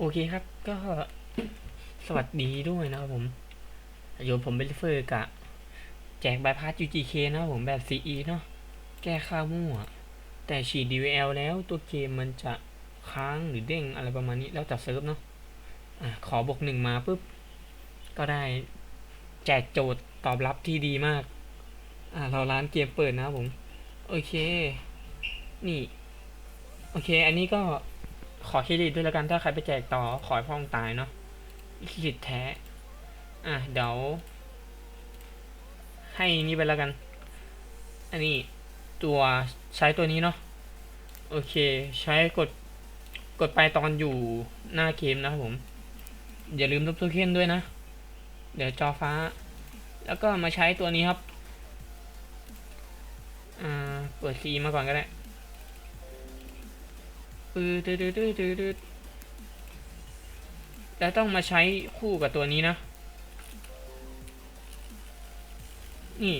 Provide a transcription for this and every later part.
โอเคครับ ก็สวัสดีด้วยนะครับผมอยู่ผมเบลเฟอร์กะ แจกใบพัด UGK นะครับผมแบบ CE เนาะแก้ค่ามั่ว แต่ฉีด DVL แล้วตัวเกมมันจะค้างหรือเด้งอะไรประมาณนี้แล้วแต่เซิร์ฟเนาะอะขอบวกหนึ่งมาปุ๊บ ก็ได้แจกโจทย์ตอบรับที่ดีมากอะเราร้านเกมเปิดนะครับผม โอเค นี่ โอเค อันนี้ก็ ขอเครดิตด้วยแล้วกันถ้าใครไปแจกต่อขอให้พ่องตายเนาะลิขิตแท้ อะเดี๋ยว ให้นี่ไปแล้วกัน อันนี้ตัวใช้ตัวนี้เนาะโอเค ใช้กดกดไปตอนอยู่หน้าเกมนะครับผม อย่าลืมลบตัวเคนด้วยนะ เดี๋ยวจอฟ้า แล้วก็มาใช้ตัวนี้ครับ อ่า เปิดซีมาก่อนก็ได้ ปืดดืดดืดดืดแล้วต้องมาใช้คู่กับตัวนี้นะ นี่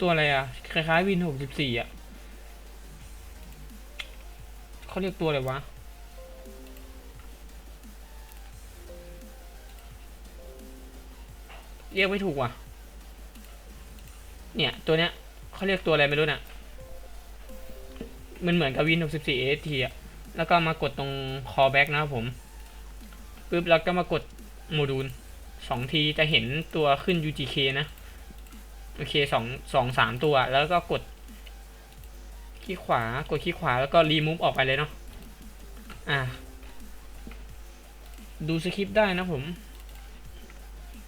ตัวอะไรอะ คล้ายๆวินหกสิบสี่อะเขาเรียกตัวอะไรวะเรียกไม่ถูกว่ะ เนี่ย ตัวเนี้ยเขาเรียกตัวอะไรไม่รู้น่ะ มันเหมือนกับวิน64 AST อะ แล้วก็มากดตรง callback นะครับผมปึ๊บแล้วก็มากดโมดูลสองทีจะเห็นตัวขึ้น UGK นะ โอเคสองสองสามตัวแล้วก็กดขี้ขวากดขี้ขวาแล้วก็รีมูฟออกไปเลยเนาะอะดูสคริปต์ได้นะผม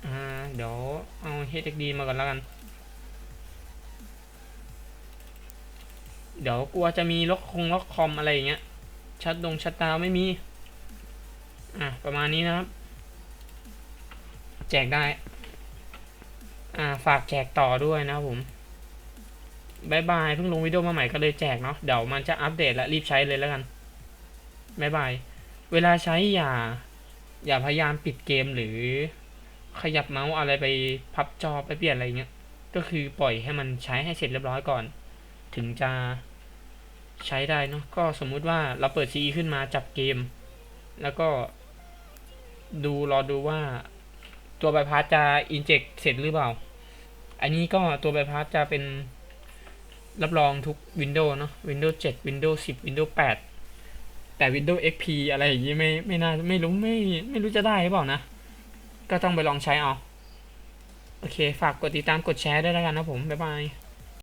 อ่า เดี๋ยวเอา HXD มาก่อนแล้วกัน เดี๋ยวกลัวจะมีล็อกคงล็อกคอมอะไรอย่างเงี้ย ชัดดงชัดดาวไม่มี อะประมาณนี้นะครับ แจกได้ อ่าฝากแจกต่อด้วยนะครับผมบายบายเพิ่งลงวิดีโอมาใหม่ก็เลยแจกเนาะเดี๋ยวมันจะอัปเดตและรีบใช้เลยแล้วกันบายบายเวลาใช้อย่า อย่าพยายามปิดเกมหรือขยับเมาส์อะไรไปพับจอไปเปลี่ยนอะไรเงี้ยก็คือปล่อยให้มันใช้ให้เสร็จเรียบร้อยก่อน ถึงจะ ใช้ได้เนาะก็สมมุติว่าเราเปิด CE ขึ้นมาจับเกม แล้วก็ ดูรอดูว่าตัวใบพัดจะอินเจกเสร็จหรือเปล่า อันนี้ก็ตัวใบพัดจะเป็นรับรองทุก Windows เนาะ Windows 7 Windows 10 Windows 8 แต่ Windows XP อะไรอย่างนี้ไม่ไม่น่าไม่รู้ไม่ไม่รู้จะได้หรือเปล่านะ ก็ต้องไปลองใช้เอา โอเค ฝากกดติดตามกดแชร์ด้วยแล้วกันนะผม บ๊ายบาย